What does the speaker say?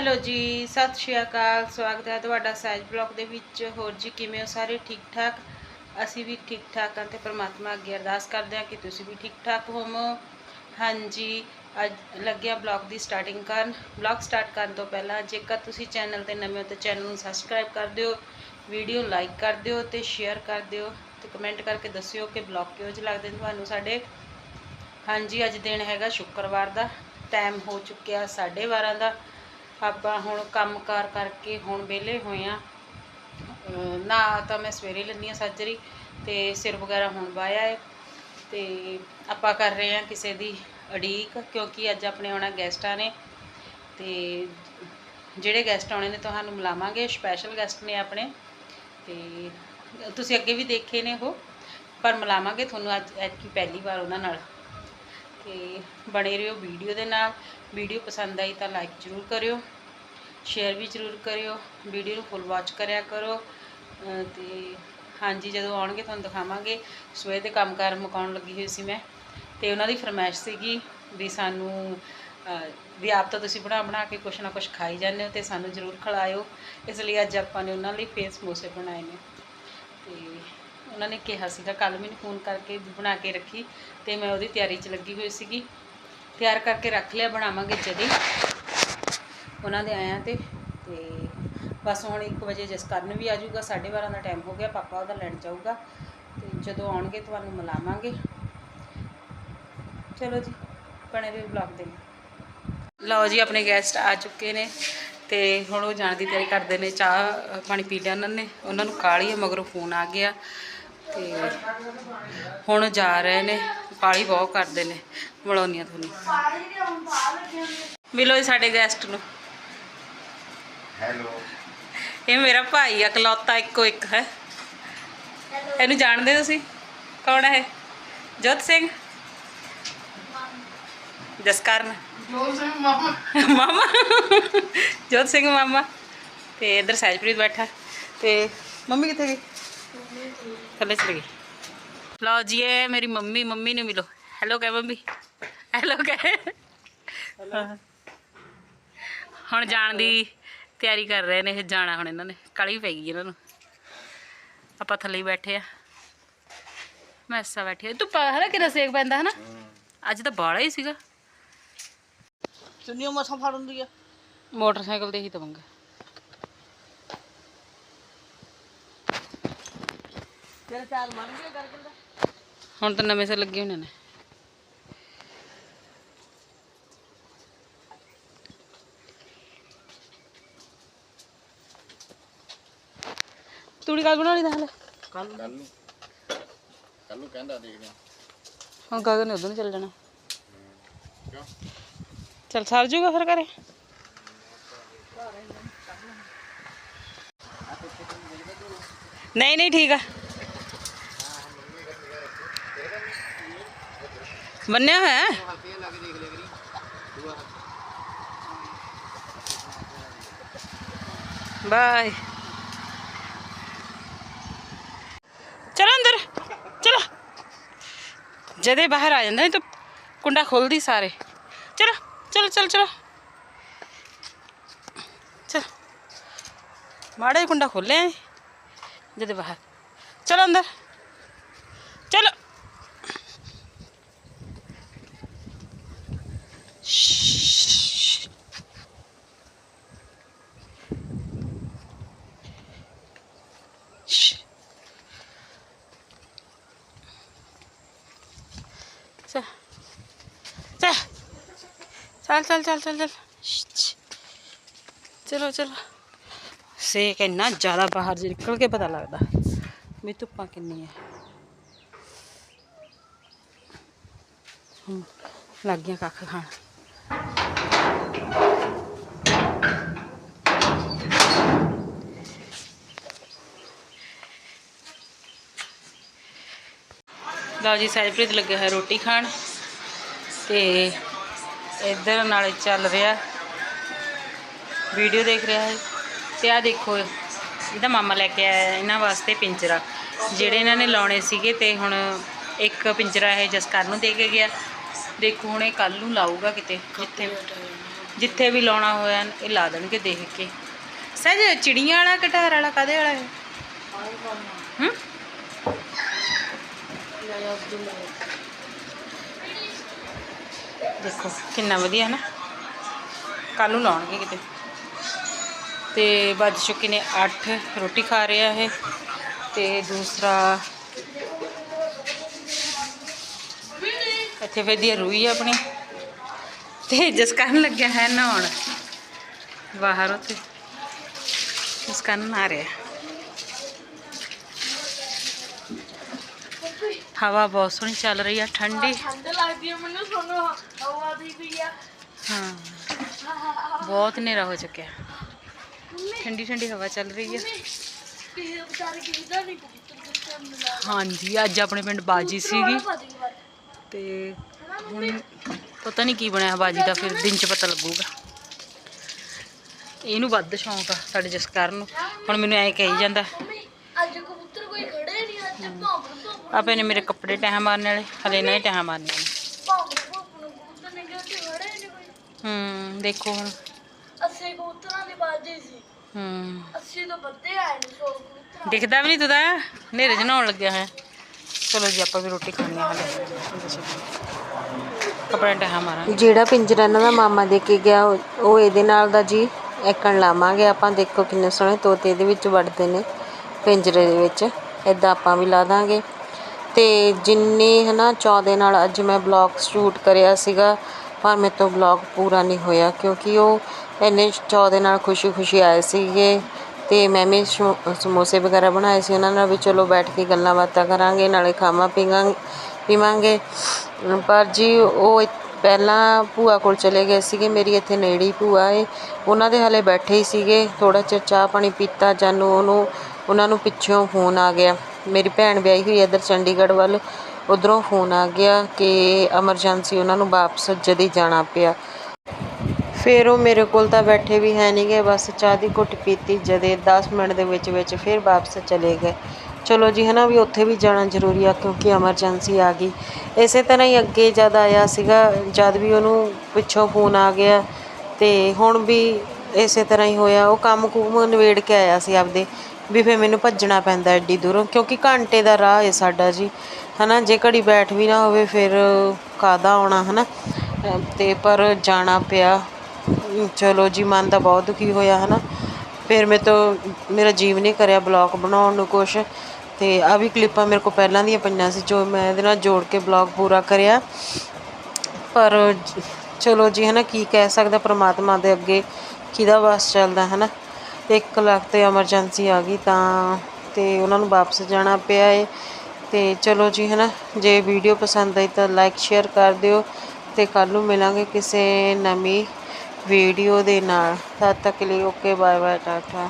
Hello ਜੀ, ਸਤਿ ਸ਼੍ਰੀ ਅਕਾਲ, ਸਵਾਗਤ ਹੈ ਤੁਹਾਡਾ ਸਹਿਜ ਬਲੌਗ ਦੇ ਵਿੱਚ। ਹੋਰ ਜੀ, ਕਿਵੇਂ ਹੋ ਸਾਰੇ? ਠੀਕ ਠਾਕ? ਅਸੀਂ ਵੀ ਠੀਕ ਠਾਕ ਹਾਂ ਤੇ ਪ੍ਰਮਾਤਮਾ ਅੱਗੇ ਅਰਦਾਸ ਕਰਦੇ ਹਾਂ ਕਿ ਤੁਸੀਂ ਵੀ ਠੀਕ ਠਾਕ ਹੋਵੋ। ਹਾਂਜੀ, ਅੱਜ ਲੱਗਿਆ ਬਲੌਗ ਦੀ ਸਟਾਰਟਿੰਗ ਕਰਨ। ਬਲੌਗ ਸਟਾਰਟ ਕਰਨ ਤੋਂ ਪਹਿਲਾਂ ਜੇਕਰ ਤੁਸੀਂ ਚੈਨਲ ਤੇ ਨਵੇਂ ਹੋ ਤਾਂ ਚੈਨਲ ਨੂੰ ਸਬਸਕ੍ਰਾਈਬ ਕਰ ਦਿਓ, ਵੀਡੀਓ ਲਾਈਕ ਕਰ ਦਿਓ ਤੇ ਸ਼ੇਅਰ ਕਰ ਦਿਓ ਤੇ ਕਮੈਂਟ ਕਰਕੇ ਦੱਸਿਓ ਕਿ ਬਲੌਗ ਕਿਹੋ ਜਿਹੇ ਲੱਗਦੇ ਨੇ ਤੁਹਾਨੂੰ ਸਾਡੇ। ਹਾਂਜੀ, ਅੱਜ ਦਿਨ ਹੈਗਾ ਸ਼ੁੱਕਰਵਾਰ ਦਾ ਟਾਈਮ ਹੋ ਚੁੱਕਿਆ 12:30 ਦਾ। ਆਪਾਂ ਹੁਣ ਕੰਮਕਾਰ ਕਰਕੇ ਹੁਣ ਵਿਹਲੇ ਹੋਏ ਆ ਨਾ ਤਾਂ ਮੈਂ ਸਵੇਰੇ ਲੈਂਦੀ ਆ ਸਰਜਰੀ ਤੇ ਸਿਰ ਵਗੈਰਾ ਹੁਣ ਵਾਇਆ ਹੈ ਤੇ ਆਪਾਂ ਕਰ ਰਹੇ ਆ ਕਿਸੇ ਦੀ ਅਡੀਕ ਕਿਉਂਕਿ ਅੱਜ ਆਪਣੇ ਆਉਣਾ ਗੈਸਟਾਂ ਨੇ ਤੇ ਜਿਹੜੇ ਗੈਸਟ ਆਉਣੇ ਨੇ ਤੁਹਾਨੂੰ ਮਿਲਾਵਾਂਗੇ ਸਪੈਸ਼ਲ ਗੈਸਟ ਨੇ ਆਪਣੇ ਤੇ ਤੁਸੀਂ ਅੱਗੇ ਵੀ ਦੇਖੇ ਨੇ ਉਹ, ਪਰ ਮਿਲਾਵਾਂਗੇ ਤੁਹਾਨੂੰ ਅੱਜ ਐਤਕੀ ਪਹਿਲੀ ਵਾਰ ਉਹਨਾਂ ਨਾਲ ਤੇ ਬਣੇ ਰਹੋ ਵੀਡੀਓ ਦੇ ਨਾਲ। ਵੀਡੀਓ ਪਸੰਦ ਆਈ ਤਾਂ ਲਾਈਕ ਜ਼ਰੂਰ ਕਰਿਓ ਸ਼ੇਅਰ ਵੀ ਜ਼ਰੂਰ ਕਰਿਓ ਵੀਡੀਓ ਨੂੰ ਫੁੱਲ ਵਾਚ ਕਰਿਆ ਕਰੋ, ਅਹ ਤੇ ਹਾਂਜੀ, ਜਦੋਂ ਆਉਣਗੇ ਤੁਹਾਨੂੰ ਦਿਖਾਵਾਂਗੇ। ਸਵੇਰ ਦੇ ਕੰਮਕਾਰ ਮੁਕਾਉਣ ਲੱਗੀ ਹੋਈ ਸੀ ਮੈਂ, ਤੇ ਉਹਨਾਂ ਦੀ ਫਰਮਾਇਸ਼ ਸੀਗੀ ਵੀ ਸਾਨੂੰ ਵੀ ਆਪ ਤਾਂ ਤੁਸੀਂ ਬਣਾ ਬਣਾ ਕੇ ਕੁਛ ਨਾ ਕੁਛ ਖਾਈ ਜਾਂਦੇ ਹੋ ਤੇ ਸਾਨੂੰ ਜ਼ਰੂਰ ਖਿਲਾਇਓ। ਇਸ ਲਈ ਅੱਜ ਆਪਾਂ ਨੇ ਉਹਨਾਂ ਲਈ ਫੇਸ ਸਮੋਸੇ ਬਣਾਏ ਨੇ। ਤੇ ਉਹਨਾਂ ਨੇ ਕਿਹਾ ਸੀਗਾ ਕੱਲ ਮੈਨੂੰ ਫੋਨ ਕਰਕੇ ਬਣਾ ਕੇ ਰੱਖੀ ਤੇ ਮੈਂ ਉਹਦੀ ਤਿਆਰੀ 'ਚ ਲੱਗੀ ਹੋਈ ਸੀਗੀ। ਤਿਆਰ ਕਰਕੇ ਰੱਖ ਲਿਆ, ਬਣਾਵਾਂਗੇ ਜਦੀ। ਉਹਨਾਂ ਦੇ ਆਇਆਂ ਤੇ ਤੇ ਬਸ ਹੁਣ 1 ਵਜੇ ਜਿਸ ਕਰਨ ਵੀ ਆ ਜਾਊਗਾ 12:30 ਦਾ ਟਾਈਮ ਹੋ ਗਿਆ, ਪਾਪਾ ਉਹਦਾ ਲੈਣ ਜਾਊਗਾ। ਤੇ ਜਦੋਂ ਆਉਣਗੇ ਤੁਹਾਨੂੰ ਮਿਲਾਵਾਂਗੇ। ਚਲੋ ਜੀ, ਬਣੇ ਰਹੋ ਬਲੌਗ ਦੇ ਲਓ ਜੀ, ਆਪਣੇ ਗੈਸਟ ਆ ਚੁੱਕੇ ਨੇ, ਤੇ ਹੁਣ ਉਹ ਜਾਣ ਦੀ ਤਿਆਰੀ ਕਰਦੇ ਨੇ, ਚਾਹ ਪਾਣੀ ਪੀ ਲਿਆ ਉਹਨਾਂ ਨੇ, ਉਹਨਾਂ ਨੂੰ ਕਾਲੀ ਹੈ ਮਗਰੋਂ ਫੋਨ ਆ ਗਿਆ। ਤੇ ਹੁਣ ਜਾ ਰਹੇ ਨੇ। ਕਾਲੀ ਬਹੁਤ ਕਰਦੇ ਨੇ ਮਿਲਾਉਣੀ ਆ ਤੁਹਾਨੂੰ ਮਿਲੋ ਜੀ ਸਾਡੇ ਗੈਸਟ ਨੂੰ। ਹੈਲੋ। ਇਹ ਮੇਰਾ ਭਾਈ ਆ ਇਕਲੌਤਾ ਇੱਕੋ ਇੱਕ ਹੈ। ਇਹਨੂੰ ਜਾਣਦੇ ਤੁਸੀਂ? ਕੌਣ ਹੈ ਇਹ? ਜੋਤ ਸਿੰਘ? ਜਸਕਰਨ? ਜੋਤ ਸਿੰਘ ਮਾਮਾ। ਮਾਮਾ? ਜੋਤ ਸਿੰਘ ਮਾਮਾ। ਤੇ ਇਧਰ ਸਹਿਜਪ੍ਰੀਤ ਬੈਠਾ। ਤੇ ਮੰਮੀ ਕਿੱਥੇ ਗਈ? ਥੱਲੇ ਚਲੀ ਗਈ। ਲਓ ਜੀ ਇਹ ਮੇਰੀ ਮੰਮੀ ਮੰਮੀ ਨੂੰ ਮਿਲੋ। ਹੈਲੋ ਕਹਿ ਮੰਮੀ। ਹੈਲੋ ਕਹਿ। ਹਾਂ। ਹੁਣ ਜਾਣ ਦੀ ਤਿਆਰੀ ਕਰ ਰਹੇ ਨੇ ਇਹ ਜਾਣਾ ਹੁਣ ਇਹਨਾਂ ਨੇ। ਕਾਲੀ ਪੈ ਗਈ ਇਹਨਾਂ ਨੂੰ। ਆਪਾਂ ਥੱਲੇ ਬੈਠੇ ਆ। ਮੈਸਾ ਬੈਠੀ ਧੁੱਪਾ ਹਨਾ ਕਿੰਨਾ ਸੇਕ ਪੈਂਦਾ ਹਨਾ? ਅੱਜ ਤਾਂ ਬਾੜਾ ਹੀ ਸੀਗਾ। ਚੁੰਨੀਆਂ ਮਸਾਂ ਫੜ ਹੁੰਦੀ ਆ ਮੋਟਰਸਾਈਕਲ ਤੇ ਹੀ ਦਵਾਂਗਾ। ਤੇਰੇ ਚਾਰ ਮੰਨ ਗਏ ਕਰ ਕਿੰਦਾ? ਹੁਣ ਤਾਂ ਨਵੇਂ ਸੇ ਲੱਗੇ ਹੋਣੇ ਨੇ। ਤੂੜੀ ਕੱਲ ਬਣਾਉਣੀ ਦਾ ਹਲੇ। ਕੱਲ ਕੱਲ ਨੂੰ। ਕੱਲ ਨੂੰ ਕਹਿੰਦਾ ਦੇਖਦੇ ਹਾਂ ਹੁਣ ਗਗਨ ਨੇ ਉਧਰ ਨੂੰ ਚੱਲ ਜਾਣਾ। ਕਿਉਂ? ਚੱਲ ਸਰ ਜੂਗਾ ਫਿਰ ਘਰੇ। ਨਹੀਂ ਨਹੀਂ ਠੀਕ ਆ। ਬੰਨਿਆ ਹੋਇਆ ਹੈ? ਬਾਏ। ਚਲੋ ਅੰਦਰ, ਚਲੋ। ਜਦੇ ਬਾਹਰ ਆ ਜਾਂਦਾ ਨਹੀਂ ਤਾਂ ਕੁੰਡਾ ਖੋਲਦੀ ਸਾਰੇ। ਚਲੋ ਚਲੋ ਚਲੋ ਚਲੋ। ਚਲ। ਮਾੜਾ ਜਿਹਾ ਕੁੰਡਾ ਖੋਲਿਆ ਜਦੇ ਬਾਹਰ। ਚਲੋ ਅੰਦਰ। ਚੱਲ ਚੱਲ ਚੱਲ ਚੱਲ ਚੱਲ ਚੱਲ ਸ਼ਸ਼। ਚਲੋ ਚਲੋ ਸੇਕ ਇੰਨਾ ਜ਼ਿਆਦਾ ਬਾਹਰ ਜੇ ਨਿਕਲ ਕੇ ਪਤਾ ਲੱਗਦਾ ਵੀ ਧੁੱਪਾਂ ਕਿੰਨੀ ਹੂੰ ਲੱਗ ਗਿਆ ਕੱਖ ਖਾਣ ਲਓ ਜੀ, ਸਹਿਜਪ੍ਰੀਤ ਲੱਗਿਆ ਹੈ ਰੋਟੀ ਖਾਣ ਤੇ ਇੱਧਰ ਨਾਲੇ ਚੱਲ ਰਿਹਾ ਵੀਡੀਓ ਦੇਖ ਰਿਹਾ ਹੈ ਤੇ ਆ ਦੇਖੋ, ਇਹਦਾ ਮਾਮਾ ਲੈ ਕੇ ਆਇਆ ਇਹਨਾਂ ਵਾਸਤੇ ਪਿੰਜਰਾ, ਜਿਹੜੇ ਇਹਨਾਂ ਨੇ ਲਾਉਣੇ ਸੀਗੇ ਤੇ ਹੁਣ ਇੱਕ ਪਿੰਜਰਾ ਇਹ ਜਸਕਰ ਨੂੰ ਦੇ ਕੇ ਗਿਆ, ਦੇਖੋ ਹੁਣ ਇਹ ਕੱਲ ਨੂੰ ਲਾਊਗਾ ਕਿਤੇ, ਜਿੱਥੇ ਜਿੱਥੇ ਵੀ ਲਾਉਣਾ ਹੋਇਆ ਇਹ ਲਾ ਦੇਣਗੇ ਦੇਖ ਕੇ। ਸਹਿਜ, ਚਿੜੀਆਂ ਵਾਲਾ, ਕਟਾਰ ਵਾਲਾ ਕਾਦੇ ਵਾਲਾ ਹੈ ਹੂੰ? ਦੇਖੋ ਕਿੰਨਾ ਵਧੀਆ ਨਾ। ਕੱਲ ਨੂੰ ਲਾਉਣਗੇ ਕਿਤੇ। ਤੇ ਵੱਜ ਚੁੱਕੇ ਨੇ 8 ਰੋਟੀ ਖਾ ਰਿਹਾ ਇਹ। ਤੇ ਦੂਸਰਾ ਇੱਥੇ ਵਧੀਆ ਰੂਈ ਆ ਆਪਣੀ। ਤੇ ਜਿਸ ਕਰਨ ਲੱਗਿਆ ਹੈ ਨਹਾਉਣ। ਬਾਹਰ ਉੱਥੇ। ਜਿਸ ਕਰਨ ਆ ਰਿਹਾ। ਹਵਾ ਬਹੁਤ ਸੋਹਣੀ ਚੱਲ ਰਹੀ ਆ ਠੰਡੀ। ਠੰਡ ਲੱਗਦੀ ਹੈ ਮੈਨੂੰ ਸੋਨੂੰ ਹਵਾ ਦੀ ਵੀ ਆ। ਹਾਂ ਬਹੁਤ ਹਨੇਰਾ ਹੋ ਚੁੱਕਿਆ। ਠੰਡੀ ਠੰਡੀ ਹਵਾ ਚੱਲ ਰਹੀ ਹੈ ਕਿਸੇ ਵਿਚਾਰੇ ਕਿਸੇ ਦਾ ਨਹੀਂ ਕਬੂਤਰ ਕਿੱਥੇ ਮਿਲਾ ਹਾਂਜੀ ਅੱਜ ਆਪਣੇ ਪਿੰਡ ਬਾਜੀ ਸੀਗੀ। ਤੇ ਹੁਣ ਪਤਾ ਨਹੀਂ ਕੀ ਬਣਿਆ ਬਾਜੀ ਦਾ ਫਿਰ ਦਿਨ ਚ ਪਤਾ ਲੱਗੂਗਾ। ਇਹਨੂੰ ਵੱਧ ਸ਼ੌਂਕ ਆ ਸਾਡੇ ਜਸਕਰਨ ਨੂੰ। ਹੁਣ ਮੈਨੂੰ ਐ ਕਹੀ ਜਾਂਦਾ ਆਪੇ ਨੇ ਮੇਰੇ ਕੱਪੜੇ ਟਹਿ ਮਾਰਨ ਵਾਲੇ ਹਲੇ ਨਾ ਹੀ ਟਹਿ ਮਾਰਨੇ ਹੂੰ ਦੇਖੋ ਹੁਣ। ਅੱਸੀ ਕਬੂਤਰਾਂ ਦੀ ਬਾਜੀ ਸੀ। ਹੂੰ। ਅੱਸੀ ਤੋਂ ਵੱਧੇ ਆਏ ਨੇ ਸੌ ਕਬੂਤਰ। ਦਿਖਦਾ ਵੀ ਨਹੀਂ ਤੂੰ ਤਾਂ ਹਨੇਰੇ 'ਚ ਨਹਾਉਣ ਲੱਗਿਆ ਹੈ ਚਲੋ ਜੀ ਆਪਾਂ ਵੀ ਰੋਟੀ ਖਾਣੀ ਆ ਹਲੇ। ਕੱਪੜੇ ਟਹਿ ਮਾਰਾਂਗੇ। ਜਿਹੜਾ ਪਿੰਜਰਾ ਇਹਨਾਂ ਦਾ ਮਾਮਾ ਦੇ ਕੇ ਗਿਆ ਉਹ ਉਹ ਇਹਦੇ ਨਾਲ ਦਾ ਜੀ ਐਕਣ ਲਾਵਾਂਗੇ। ਆਪਾਂ ਦੇਖੋ ਕਿੰਨੇ ਸੋਹਣੇ ਤੋਤੇ ਇਹਦੇ ਵਿੱਚ ਵੜਦੇ ਨੇ ਪਿੰਜਰੇ ਦੇ ਵਿੱਚ। ਇਦਾਂ ਆਪਾਂ ਵੀ ਲਾ ਦਾਂਗੇ। ਅਤੇ ਜਿੰਨੀ ਹੈ ਨਾ ਚਾਅ ਦੇ ਨਾਲ ਅੱਜ ਮੈਂ ਬਲੋਗ ਸ਼ੂਟ ਕਰਿਆ ਸੀਗਾ, ਪਰ ਮੇਰੇ ਤੋਂ ਬਲੋਗ ਪੂਰਾ ਨਹੀਂ ਹੋਇਆ ਕਿਉਂਕਿ ਉਹ ਇੰਨੇ ਚਾਅ ਦੇ ਨਾਲ ਖੁਸ਼ੀ-ਖੁਸ਼ੀ ਆਏ ਸੀਗੇ ਅਤੇ ਮੈਂ ਵੀ ਸਮੋ- ਸਮੋਸੇ ਵਗੈਰਾ ਬਣਾਏ ਸੀ ਉਹਨਾਂ ਨਾਲ ਵੀ ਚਲੋ ਬੈਠ ਕੇ ਗੱਲਾਂ ਬਾਤਾਂ ਕਰਾਂਗੇ, ਨਾਲੇ ਖਾਵਾਂ ਪੀਵਾਂਗੇ ਪੀਵਾਂਗੇ। ਪਰ ਜੀ ਉਹ ਪਹਿਲਾਂ ਭੂਆ ਕੋਲ ਚਲੇ ਗਏ ਸੀਗੇ, ਮੇਰੀ ਇੱਥੇ ਨੇੜੀ ਭੂਆ ਏ। ਉਹਨਾਂ ਦੇ ਹਲੇ ਬੈਠੇ ਹੀ ਸੀਗੇ ਥੋੜਾ ਚਿਰ ਚਾਹ ਪਾਣੀ ਪੀਤਾ, ਜਾਨੂੰ ਉਹਨੂੰ, ਉਹਨਾਂ ਨੂੰ ਪਿੱਛੋਂ ਫੋਨ ਆ ਗਿਆ। ਮੇਰੀ ਭੈਣ ਵਿਆਹੀ ਹੋਈ ਇੱਧਰ ਚੰਡੀਗੜ੍ਹ ਵੱਲ, ਉਧਰੋਂ ਫੋਨ ਆ ਗਿਆ ਕਿ ਐਮਰਜੈਂਸੀ ਉਹਨਾਂ ਨੂੰ ਵਾਪਸ ਜਦੀ ਜਾਣਾ ਪਿਆ। ਫਿਰ ਉਹ ਮੇਰੇ ਕੋਲ ਤਾਂ ਬੈਠੇ ਵੀ ਹੈ ਨਹੀਂ ਗਏ ਬਸ ਚਾਹ ਦੀ ਘੁੱਟ ਪੀਤੀ ਜਦੇ 10 ਮਿੰਟ ਦੇ ਵਿੱਚ ਵਿੱਚ ਫਿਰ ਵਾਪਸ ਚਲੇ ਗਏ। ਚਲੋ ਜੀ, ਹਨਾ ਵੀ ਉੱਥੇ ਵੀ ਜਾਣਾ ਜ਼ਰੂਰੀ ਆ ਕਿਉਂਕਿ ਐਮਰਜੈਂਸੀ ਆ ਗਈ। ਇਸੇ ਤਰ੍ਹਾਂ ਹੀ ਅੱਗੇ ਜਦ ਆਇਆ ਸੀਗਾ, ਜਦ ਵੀ ਉਹਨੂੰ ਪਿੱਛੋਂ ਫੋਨ ਆ ਗਿਆ ਤੇ ਹੁਣ ਵੀ ਇਸੇ ਤਰ੍ਹਾਂ ਹੀ ਹੋਇਆ। ਉਹ ਕੰਮ ਕੁਮ ਨਿਬੇੜ ਕੇ ਆਇਆ ਸੀ ਆਪਦੇ। ਵੀ ਫਿਰ ਮੈਨੂੰ ਭੱਜਣਾ ਪੈਂਦਾ ਐਡੀ ਦੂਰੋਂ, ਕਿਉਂਕਿ ਘੰਟੇ ਦਾ ਰਾਹ ਹੈ ਸਾਡਾ ਜੀ। ਹਨਾ, ਜੇ ਘੜੀ ਬੈਠ ਵੀ ਨਾ ਹੋਵੇ ਫਿਰ ਕਾਦਾ ਆਉਣਾ, ਹਨਾ? ਅਮ ਤੇ ਪਰ ਜਾਣਾ ਪਿਆ। ਚਲੋ ਜੀ, ਮਨ ਤਾਂ ਬਹੁਤ ਦੁਖੀ ਹੋਇਆ, ਹਨਾ? ਫਿਰ ਮੇਰੇ ਤੋਂ, ਮੇਰਾ ਜੀਵ ਨਹੀਂ ਕਰਿਆ ਬਲੌਗ ਬਣਾਉਣ ਨੂੰ ਕੁਛ। ਤੇ ਆ ਵੀ ਕਲਿੱਪਾਂ ਮੇਰੇ ਕੋਲ ਪਹਿਲਾਂ ਦੀਆਂ ਪਈਆਂ ਸੀ, ਜੋ ਮੈਂ ਇਹਦੇ ਨਾਲ ਜੋੜ ਕੇ ਬਲੌਗ ਪੂਰਾ ਕਰਿਆ। ਪਰ ਚਲੋ ਜੀ, ਹਨਾ, ਕੀ ਕਹਿ ਸਕਦਾ ਪ੍ਰਮਾਤਮਾ ਦੇ ਅੱਗੇ, ਕਿਹਦਾ ਵਾਸ ਚੱਲਦਾ, ਹਨਾ? ਇੱਕ ਲੱਖ ਤੇ ਐਮਰਜੈਂਸੀ ਆ ਗਈ ਤਾਂ ਤੇ ਉਹਨਾਂ ਨੂੰ ਵਾਪਸ ਜਾਣਾ ਪਿਆ ਹੈ ਅਤੇ ਚਲੋ ਜੀ ਹੈ ਨਾ ਜੇ ਵੀਡੀਓ ਪਸੰਦ ਆਈ ਤਾਂ ਲਾਈਕ ਸ਼ੇਅਰ ਕਰ ਦਿਓ ਅਤੇ ਕੱਲ੍ਹ ਨੂੰ ਮਿਲਾਂਗੇ ਕਿਸੇ ਨਵੀਂ ਵੀਡੀਓ ਦੇ ਨਾਲ। ਤਦ ਤੱਕ ਲਈ ਓਕੇ ਬਾਏ ਬਾਏ ਟਾਟਾ